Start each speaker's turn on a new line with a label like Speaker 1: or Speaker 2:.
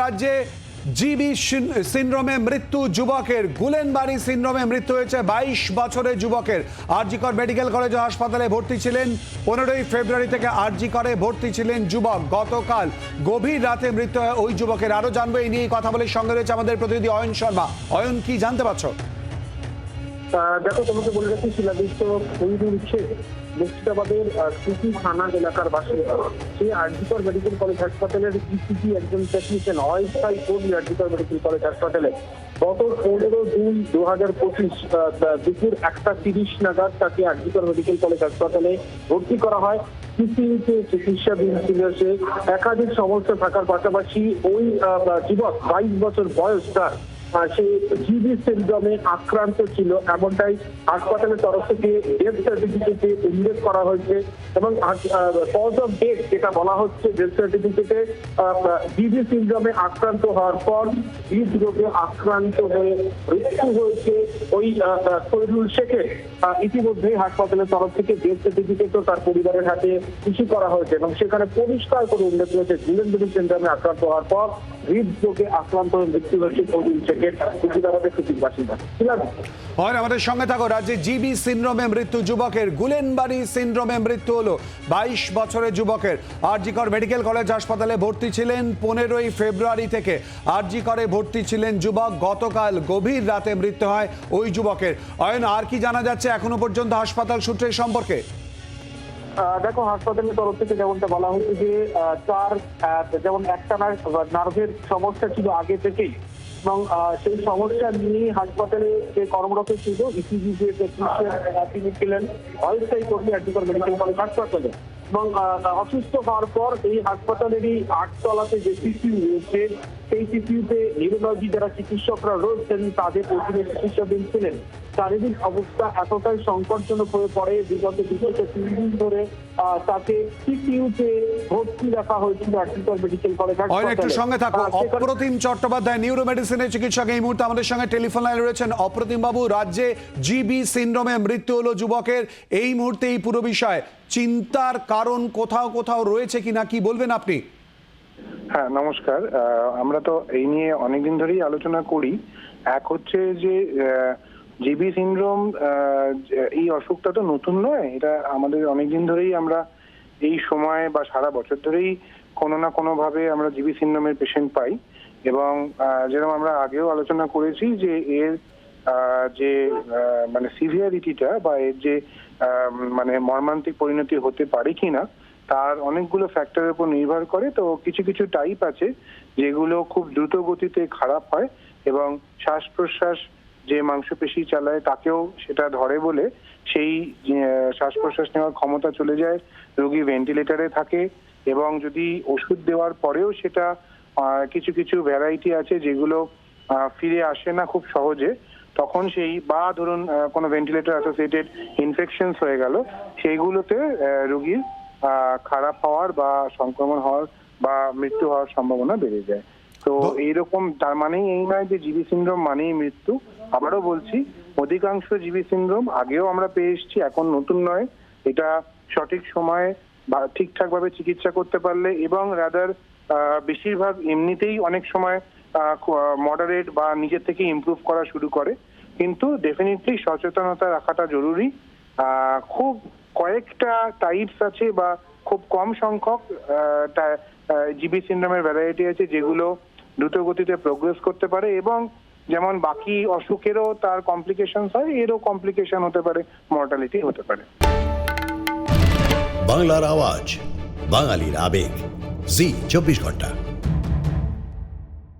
Speaker 1: রাজ্যে জিবি সিন্ড্রোমে মৃত্যু যুবকের, গুলেনবাড়ি সিন্ড্রোমে মৃত্যু হয়েছে বাইশ বছরের যুবকের। আরজিকর মেডিকেল কলেজ ও হাসপাতালে ভর্তি ছিলেন পনেরোই ফেব্রুয়ারি থেকে আরজিকরে ভর্তি ছিলেন যুবক। গতকাল গভীর রাতে মৃত্যু হয় ওই যুবকের। আরও জানব, এই নিয়ে কথা বলে সঙ্গে রয়েছে আমাদের প্রতিনিধি অয়ন শর্মা। অয়ন, কি জানতে পারছ?
Speaker 2: দেখো, তোমাকে বলে রাখি শিলাদিত্য ফরিদুল শেখ মুর্শিদাবাদের সিটি থানা এলাকার বাসিন্দা। সেই আরজিকর মেডিকেল কলেজ হাসপাতালের ইসিজি একজন টেকনিশিয়ান অস্থায়ী কর্মী আরজিকর মেডিকেল কলেজ হাসপাতালে। গত পনেরো দুই দু হাজার পঁচিশ দুপুর একটা তিরিশ নাগাদ তাকে আরজিকর মেডিকেল কলেজ হাসপাতালে ভর্তি করা হয়। সিসিউতে চিকিৎসাধীন ছিল সে। একাধিক সমস্যা থাকার পাশাপাশি ওই যুবক বাইশ বছর বয়স তার। সে জিবি সিন্ড্রোমে আক্রান্ত ছিল। এমনটাই হাসপাতালের তরফ থেকে ডেথ সার্টিফিকেটে উল্লেখ করা হয়েছে এবং কজ অফ ডেথ যেটা বলা হচ্ছে ডেথ সার্টিফিকেটে জিবি সিন্ড্রোমে আক্রান্ত হওয়ার পর হৃদরোগে আক্রান্ত হয়ে মৃত্যু হয়েছে ওই শেখের। আহ, ইতিমধ্যে হাসপাতালের তরফ থেকে ডেথ সার্টিফিকেটও তার পরিবারের হাতে ইস্যু করা হয়েছে এবং সেখানে পরিষ্কার করে উল্লেখ রয়েছে গুলেনগুলি সিন্ড্রোমে আক্রান্ত হওয়ার পর হৃদরোগে আক্রান্ত হয়ে মৃত্যু হয়েছে ফরিদুল শেখের।
Speaker 1: অয়ন আমাদের সঙ্গে থাকো, রাজ্যে জিবি সিন্ড্রোমে মৃত্যু যুবকের, গুলেনবাড়ি সিন্ড্রোমে মৃত্যু হলো বাইশ বছরের যুবকের। আরজিকর মেডিকেল কলেজ হাসপাতালে ভর্তি ছিলেন পনেরোই ফেব্রুয়ারি থেকে। আরজি করে ভর্তি ছিলেন যুবক, গতকাল গভীর রাতে মৃত্যু হয় ওই যুবকের। অয়ন, আর কি জানা যাচ্ছে এখনও পর্যন্ত হাসপাতাল সূত্রের সম্পর্কে?
Speaker 2: দেখো, হাসপাতালের তরফ থেকে যেমনটা বলা হয়েছে যে তার যেমন একটা নার্ভের সমস্যা ছিল আগে থেকেই। এবং সেই সমস্যা নিয়ে হাসপাতালে যে কর্মরত ছিল ইসিজি যে টেকনিশিয়ান তিনি ছিলেন অস্থায়ী কর্মী আর্টিকল মেডিকেল কলেজ, হাসপাতালে। এবং অসুস্থ হওয়ার পর এই হাসপাতালেরই আটতলাতে যে সিসিউ রয়েছে সেই সিসিউতে নিউরোলজি যারা চিকিৎসকরা রয়েছেন তাদের অধীনে চিকিৎসাধীন ছিলেন। শারীরিক অবস্থা এতটাই সংকটজনক হয়ে পড়ে বিগত বিগত তিন দিন ধরে তাকে সিসিউতে ভর্তি রাখা হয়েছিল মেডিকেল কলেজ
Speaker 1: একটু সঙ্গে থাকো। অপ্রতিম চট্টোপাধ্যায় নিউরো মেডিসিনের চিকিৎসক এই মুহূর্তে আমাদের সঙ্গে টেলিফোন লাইনে রয়েছেন। অপ্রতিম বাবু রাজ্যে জিবি সিন্ড্রোমে মৃত্যু হলো যুবকের। এই মুহূর্তে এই পুরো বিষয় চিন্তার কারণ কোথাও কোথাও রয়েছে কিনা, কি বলবেন আপনি?
Speaker 3: হ্যাঁ নমস্কার। আমরা তো এই নিয়ে অনেকদিন ধরেই আলোচনা করি। এক হচ্ছে যে জিবি সিনড্রোম এই অসুখটা তো নতুন নয়। এটা আমাদের অনেকদিন ধরেই আমরা এই সময় বা সারা বছর ধরেই কোনো না কোনো ভাবে আমরা জিবি সিনড্রোমের পেশেন্ট পাই। এবং যেরকম আমরা আগেও আলোচনা করেছি যে এর যে মানে সিভিয়ারিটিটা বা এর যে মানে মর্মান্তিক পরিণতি হতে পারে কিনা, তার অনেকগুলো ফ্যাক্টরের উপর নির্ভর করে। তো কিছু কিছু টাইপ আছে যেগুলো খুব দ্রুত গতিতে খারাপ হয় এবং শ্বাস প্রশ্বাস যে মাংসপেশি চালায় তাকেও সেটা ধরে বলে সেই শ্বাস প্রশ্বাস নেওয়ার ক্ষমতা চলে যায়, রোগী ভেন্টিলেটরে থাকে এবং যদি ওষুধ দেওয়ার পরেও সেটা কিছু কিছু ভ্যারাইটি আছে যেগুলো ফিরে আসে না খুব সহজে। তখন সেই বা ধরুন কোনো ভেন্টিলেটর অ্যাসোসিয়েটেড ইনফেকশনস হয়ে গেল সেইগুলোতে রোগীর খারাপ হওয়ার বা সংক্রমণ হওয়ার বা মৃত্যু হওয়ার সম্ভাবনা বেড়ে যায়। তো
Speaker 1: তো-
Speaker 3: এইরকম তার মানেই এই নয় যে জিবি সিন্ড্রোম মানেই মৃত্যু। আবারও বলছি অধিকাংশ জিবি সিন্ড্রোম আগেও আমরা পেয়ে এসেছি এখন নতুন নয়। এটা সঠিক সময়ে বা ঠিকঠাক ভাবে চিকিৎসা করতে পারলে এবং রাদার বেশিরভাগ এমনিতেই অনেক সময় মডারেট বা নিজের থেকে ইমপ্রুভ করা শুরু করে। কিন্তু ডেফিনেটলি সচেতনতা রাখাটা জরুরি। খুব কয়েকটা টাইপস আছে বা খুব কম সংখ্যক জিবি সিন্ড্রোমের ভ্যারাইটি আছে যেগুলো দ্রুত গতিতে প্রোগ্রেস করতে পারে এবং যেমন বাকি অসুখেরও তার কমপ্লিকেশন হয়, এরও কমপ্লিকেশন হতে পারে মর্টালিটি হতে পারে।
Speaker 4: বাংলার আওয়াজ, বাঙালির আবেগ। জি, চব্বিশ ঘণ্টা।